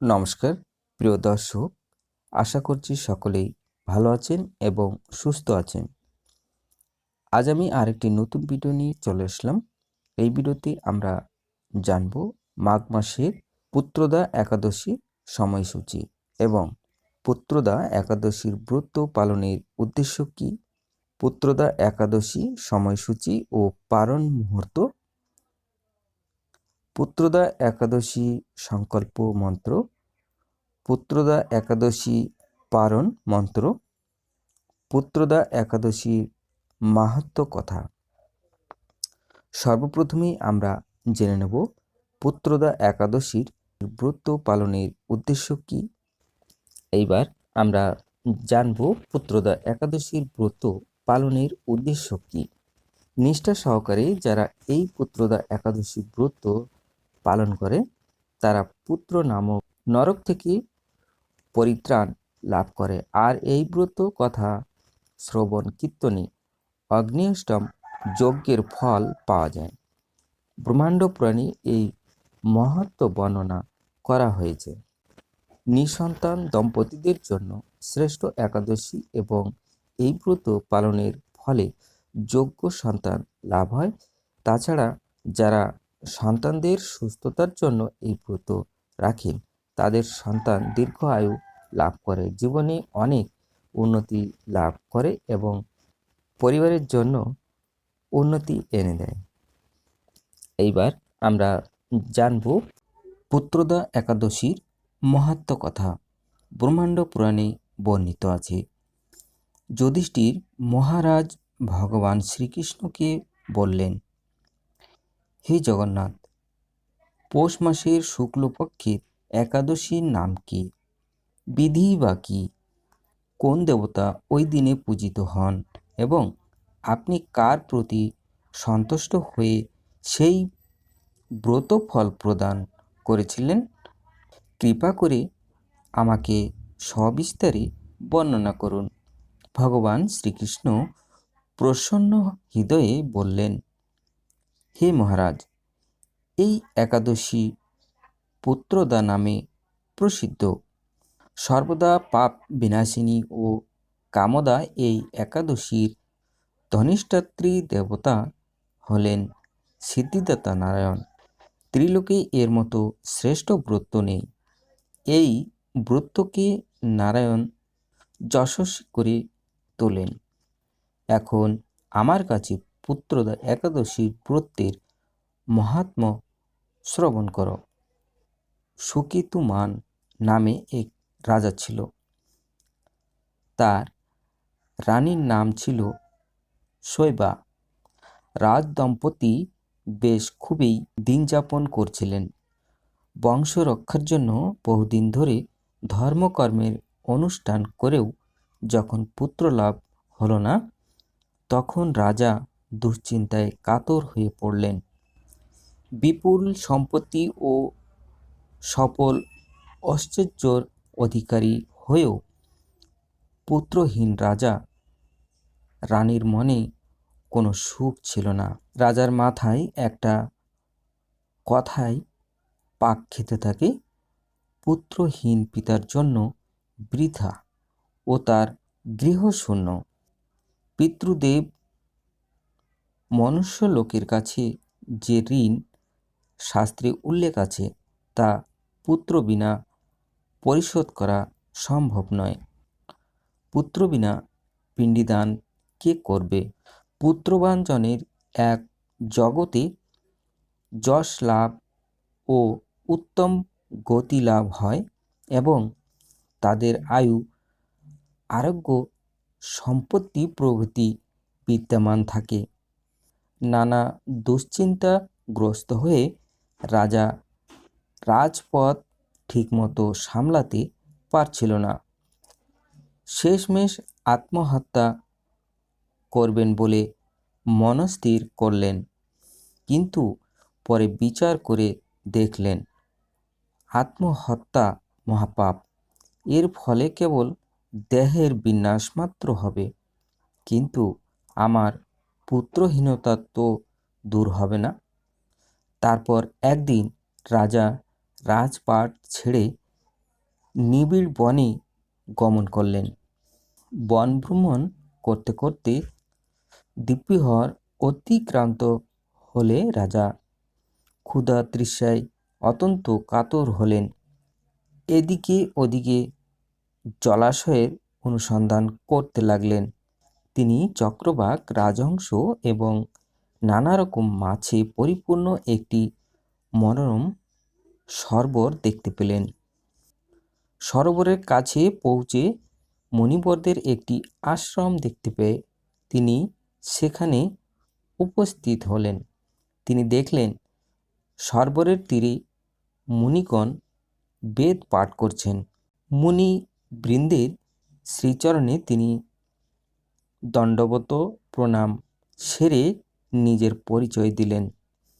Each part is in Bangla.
নমস্কার, প্রিয় দর্শক, আশা করছি সকলেই ভালো আছেন এবং সুস্থ আছেন। আজ আমি আরেকটি নতুন ভিডিও নিয়ে চলে আসলাম। এই ভিডিওতে আমরা জানব মাঘ মাসের পুত্রদা একাদশী সময়সূচি এবং পুত্রদা একাদশীর ব্রত পালনের উদ্দেশ্য কী, পুত্রদা একাদশী সময়সূচি ও পারণ মুহূর্ত পুত্রদা একাদশী সংকল্প মন্ত্র, পুত্রদা একাদশী পারণ মন্ত্র, পুত্রদা একাদশীর মাহাত্ম কথা। সর্বপ্রথমেই আমরা জেনে নেব পুত্রদা একাদশীর ব্রত পালনের উদ্দেশ্য কি। এইবার আমরা জানব পুত্রদা একাদশীর ব্রত পালনের উদ্দেশ্য কি। নিষ্ঠা সহকারে যারা এই পুত্রদা একাদশী ব্রত পালন করে, তারা পুত্র নামক নরক থেকে পরিত্রাণ লাভ করে। আর এই ব্রত কথা শ্রবণ কীর্তনে অগ্নিষ্টম যজ্ঞের ফল পাওয়া যায়। ব্রহ্মাণ্ড প্রাণী এই মহত্ব বর্ণনা করা হয়েছে। নিঃসন্তান দম্পতিদের জন্য শ্রেষ্ঠ একাদশী এবং এই ব্রত পালনের ফলে যোগ্য সন্তান লাভ হয়। তাছাড়া যারা সন্তানদের সুস্থতার জন্য এই ব্রত রাখেন। তাদের সন্তান দীর্ঘ আয়ু লাভ করে, জীবনে অনেক উন্নতি লাভ করে এবং পরিবারের জন্য উন্নতি এনে দেয়। এইবার আমরা জানব পুত্রদা একাদশীর মহাত্ম কথা। ব্রহ্মাণ্ড পুরাণে বর্ণিত আছে, যুধিষ্ঠির মহারাজ ভগবান শ্রীকৃষ্ণকে বললেন হে জগন্নাথ, পৌষ মাসের শুক্লপক্ষের একাদশীর নাম কি? বিধি বা কি? কোন দেবতা ওই দিনে পূজিত হন এবং আপনি কার প্রতি সন্তুষ্ট হয়ে সেই ব্রত ফল প্রদান করেছিলেন? কৃপা করে আমাকে সবিস্তারে বর্ণনা করুন। ভগবান শ্রীকৃষ্ণ প্রসন্ন হৃদয়ে বললেন হে মহারাজ, এই একাদশী পুত্রদা নামে প্রসিদ্ধ। সর্বদা পাপ বিনাশিনী ও কামদা এই একাদশীর ধনিষ্ঠাত্রী দেবতা হলেন সিদ্ধিদাতা নারায়ণ। ত্রিলোকে এর মতো শ্রেষ্ঠ ব্রত নেই। এই ব্রতকে নারায়ণ যশস্বী করে তোলেন। এখন আমার কাছে পুত্রদা একাদশীর ব্রতের মহাত্ম শ্রবণ করো। সুকিতুমান নামে এক রাজা ছিল। তার রানীর নাম ছিল শৈবা। রাজ দম্পতি বেশ খুবই দিন যাপন করছিলেন। বংশ রক্ষার জন্য বহুদিন ধরে ধর্মকর্মের অনুষ্ঠান করেও যখন পুত্র লাভ হলো না, তখন রাজা দুশ্চিন্তায় কাতর হয়ে পড়লেন। বিপুল সম্পত্তি ও সফল ঐশ্বর্যর অধিকারী হয়েও পুত্রহীন রাজা রানীর মনে কোনো সুখ ছিল না। রাজার মাথায় একটা কথায় পাক খেতে থাকে, পুত্রহীন পিতার জন্য বৃথা ও তার গৃহশূন্য। পিতৃদেব মনুষ্য লোকের কাছে যে ঋণ শাস্ত্রে উল্লেখ আছে, তা পুত্র বিনা পরিশোধ করা সম্ভব নয়। পুত্র বিনা পিণ্ডিদান কে করবে? পুত্রবান জনের এক জগতে যশ লাভ ও উত্তম গতি লাভ হয় এবং তাদের আয়ু, আরোগ্য, সম্পত্তি প্রভৃতি বিদ্যমান থাকে। নানা দুশ্চিন্তাগ্রস্ত হয়ে রাজা রাজপথ ঠিকমতো সামলাতে পারছিল না। শেষমেশ আত্মহত্যা করবেন বলে মনস্থির করলেন, কিন্তু পরে বিচার করে দেখলেন, আত্মহত্যা মহাপাপ। এর ফলে কেবল দেহের বিনাশ মাত্র হবে, কিন্তু আমার পুত্রহীনতা তো দূর হবে না। তারপর একদিন রাজা রাজপাট ছেড়ে নিবিড় বনে গমন করলেন। বন ভ্রমণ করতে করতে দিব্যহর অতিক্রান্ত হলে রাজা ক্ষুধা তৃষ্ণায় অত্যন্ত কাতর হলেন। এদিকে ওদিকে জলাশয়ের অনুসন্ধান করতে লাগলেন। তিনি চক্রবাক, রাজহংস এবং নানা রকম মাছে পরিপূর্ণ একটি মনোরম সরোবর দেখতে পেলেন। সরোবরের কাছে পৌঁছে মণিবরদের একটি আশ্রম দেখতে পেয়ে তিনি সেখানে উপস্থিত হলেন। তিনি দেখলেন, সরোবরের তীরে মুনিগণ বেদ পাঠ করছেন। মুনি বৃন্দের শ্রীচরণে তিনি দণ্ডবত প্রণাম। সেরে নিজের পরিচয় দিলেন।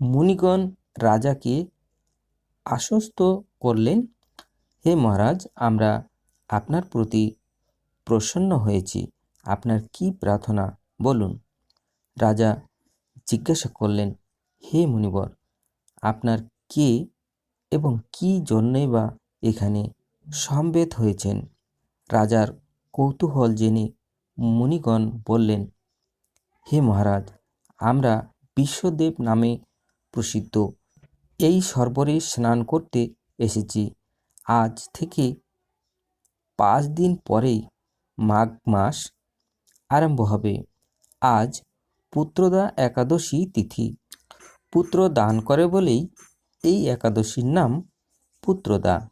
মুনিগণ রাজাকে আশ্বস্ত করলেন, হে মহারাজ, আমরা আপনার প্রতি প্রসন্ন হয়েছি। আপনার কি প্রার্থনা? বলুন। রাজা জিজ্ঞাসা করলেন, হে মুনিবর, আপনার কে এবং কি জন্যই বা এখানে সমবেত হয়েছেন? রাজার কৌতূহল জেনে মুনিগণ বললেন, হে মহারাজ, আমরা বিশ্বদেব নামে প্রসিদ্ধ। এই সরবরে স্নান করতে এসেছি। আজ থেকে পাঁচ দিন পরেই মাঘ মাস আরম্ভ হবে। আজ পুত্রদা একাদশী তিথি। পুত্র দান করে বলেই এই একাদশীর নাম পুত্রদা।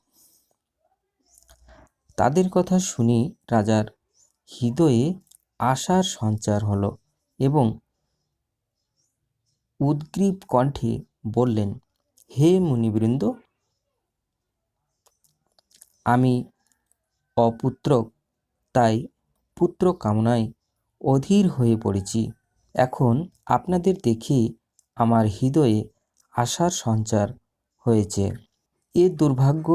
তাদের কথা শুনে রাজার হৃদয়ে আশার সঞ্চার হলো এবং উদ্গ্রীব কণ্ঠে বললেন, হে মুনিবৃন্দ, আমি অপুত্রক তাই পুত্র কামনায় অধীর হয়ে পড়েছি। এখন আপনাদের দেখে আমার হৃদয়ে আশার সঞ্চার হয়েছে। এ দুর্ভাগ্য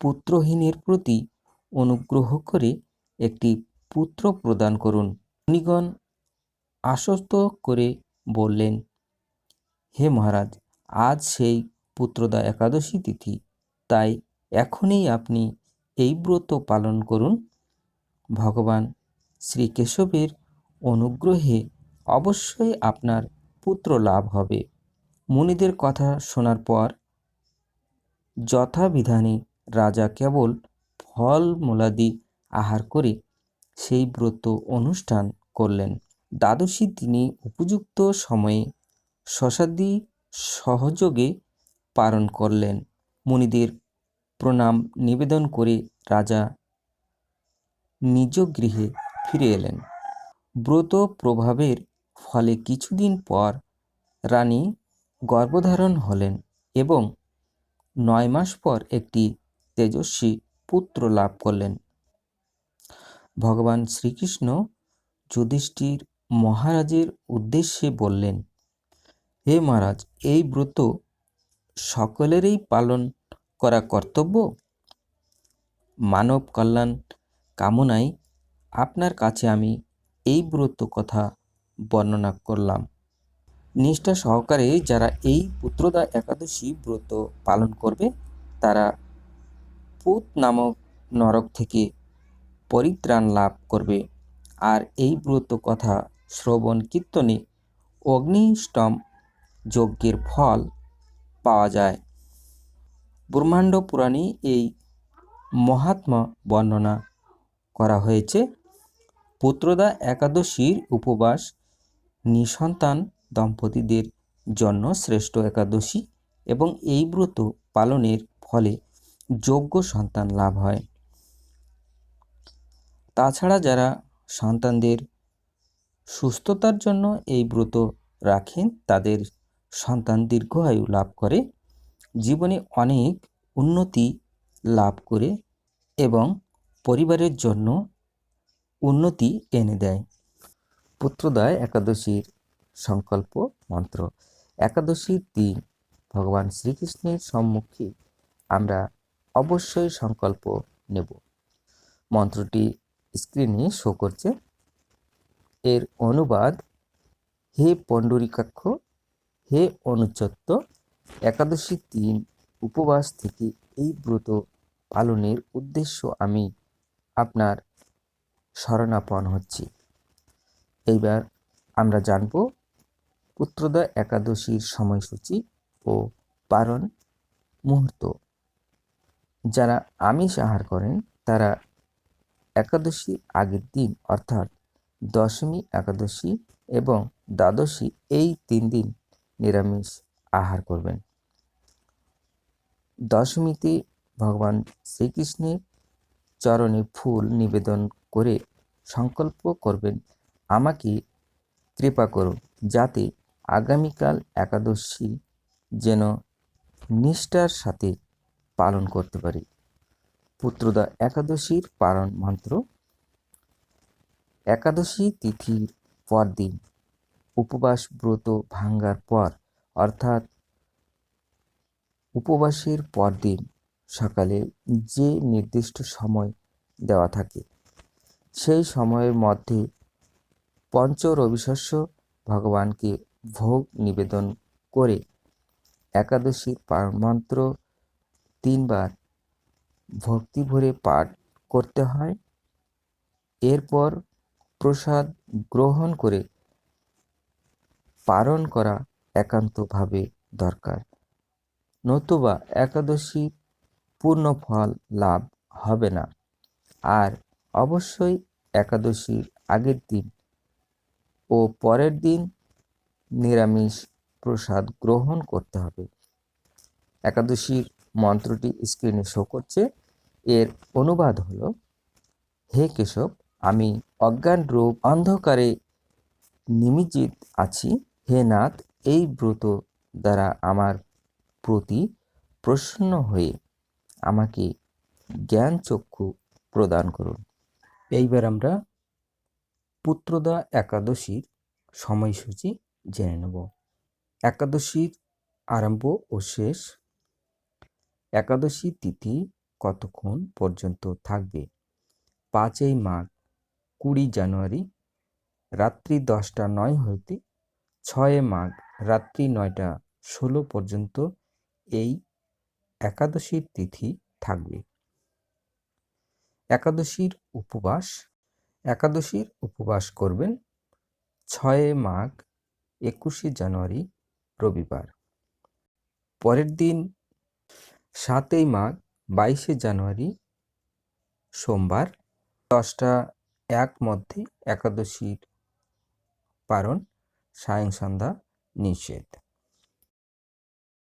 পুত্রহীনের প্রতি অনুগ্রহ করে একটি পুত্র প্রদান করুন। মুনিগণ আশ্বস্ত করে বললেন, হে মহারাজ, আজ সেই পুত্রদা একাদশী তিথি, তাই এখনই আপনি এই ব্রত পালন করুন। ভগবান শ্রীকেশবের অনুগ্রহে অবশ্যই আপনার পুত্র লাভ হবে। মুনিদের কথা শোনার পর যথাবিধানে রাজা কেবল ফল মূলাদি আহার করে সেই ব্রত অনুষ্ঠান করলেন। দ্বাদশী তিনি উপযুক্ত সময়ে শশাদি সহযোগে পালন করলেন। মুনিদের প্রণাম, নিবেদন করে রাজা নিজ গৃহে ফিরে এলেন। ব্রত প্রভাবের ফলে কিছুদিন পর রানী গর্ভধারণ হলেন এবং নয় মাস পর একটি তেজস্বী পুত্র লাভ করলেন। ভগবান শ্রীকৃষ্ণ যুধিষ্ঠির মহারাজের উদ্দেশ্যে বললেন, হে মহারাজ, এই ব্রত সকলেরই পালন করা কর্তব্য? মানব কল্যাণ কামনায় আপনার কাছে আমি এই ব্রত কথা বর্ণনা করলাম। নিষ্ঠা সহকারে যারা এই পুত্রদা একাদশী ব্রত পালন করবে, তারা পুত নামক নরক থেকে পরিত্রাণ লাভ করবে। আর এই ব্রত কথা শ্রবণ কীর্তনে অগ্নিষ্টম যজ্ঞের ফল পাওয়া যায়। ব্রহ্মাণ্ড পুরাণে এই মহাত্মা বর্ণনা করা হয়েছে। পুত্রদা একাদশীর উপবাস নিঃসন্তান দম্পতিদের জন্য শ্রেষ্ঠ একাদশী এবং এই ব্রত পালনের ফলে যোগ্য সন্তান লাভ হয়। তাছাড়া যারা সন্তানদের সুস্থতার জন্য এই ব্রত রাখেন, তাদের সন্তান দীর্ঘায়ু লাভ করে, জীবনে অনেক উন্নতি লাভ করে এবং পরিবারের জন্য উন্নতি এনে দেয়। পুত্রদয় একাদশীর সংকল্প মন্ত্র। একাদশীর দিন ভগবান শ্রীকৃষ্ণের সম্মুখে আমরা অবশ্যই সংকল্প নেব। মন্ত্রটি স্ক্রিনে শো করছে। এর অনুবাদ, হে পণ্ডরিকাক্ষ, হে অনুচত্ব, একাদশী দিন উপবাস থেকে এই ব্রত পালনের উদ্দেশ্য আমি আপনার শরণাপন্ন হচ্ছি। এইবার আমরা জানব পুত্রদা একাদশীর সময়সূচি ও পারণ মুহূর্ত। যারা আমিষ আহার করেন, তারা একাদশীর আগের দিন, অর্থাৎ দশমী একাদশী এবং দ্বাদশী এই তিন দিন নিরামিষ আহার করবেন। দশমীতে ভগবান শ্রীকৃষ্ণের চরণে ফুল নিবেদন করে সংকল্প করবেন, আমাকে কৃপা করুন যাতে আগামীকাল একাদশী যেন নিষ্ঠার সাথে পালন করতে পারি। পুত্রদা একাদশীর পালন মন্ত্র। একাদশী তিথির পরদিন উপবাস ব্রত ভাঙ্গার পর, অর্থাৎ উপবাসের পরদিন সকালে যে নির্দিষ্ট সময় দেওয়া থাকে, সেই সময়ের মধ্যে পঞ্চ রবিশস্য ভগবানকে ভোগ নিবেদন করে একাদশীর পালন মন্ত্র তিনবার ভক্তি ভরে পাঠ করতে হয়। এরপর প্রসাদ গ্রহণ করে পালন করা একান্তভাবে দরকার। নতুবা একাদশী পূর্ণ ফল লাভ হবে না। আর অবশ্যই একাদশীর আগের দিন ও পরের দিন নিরামিষ প্রসাদ গ্রহণ করতে হবে। একাদশীর মন্ত্রটি স্ক্রিনে শো করছে। এর অনুবাদ হলো, হে কেশব, আমি অজ্ঞান রূপ অন্ধকারে নিমিজিত আছি। হে নাথ, এই ব্রত দ্বারা আমার প্রতি প্রসন্ন হয়ে আমাকে জ্ঞান চক্ষু প্রদান করুন। এইবার আমরা পুত্রদা একাদশীর সময়সূচি জেনে নেব। একাদশীর আরম্ভ ও শেষ একাদশী তিথি কতক্ষণ পর্যন্ত থাকবে? পাঁচই মাঘ, কুড়ি জানুয়ারি, রাত্রি দশটা নয় হইতে ছয় মাঘ, রাত্রি নয়টা ষোলো পর্যন্ত এই একাদশীর তিথি থাকবে। একাদশীর উপবাস একাদশীর উপবাস করবেন ছয় মাঘ, একুশে জানুয়ারি রবিবার। পরের দিন সাতই মাঘ বাইশে জানুয়ারি সোমবার দশটা এক মধ্যে একাদশীর পারণ সায়ং সন্ধ্যা নিষেধ।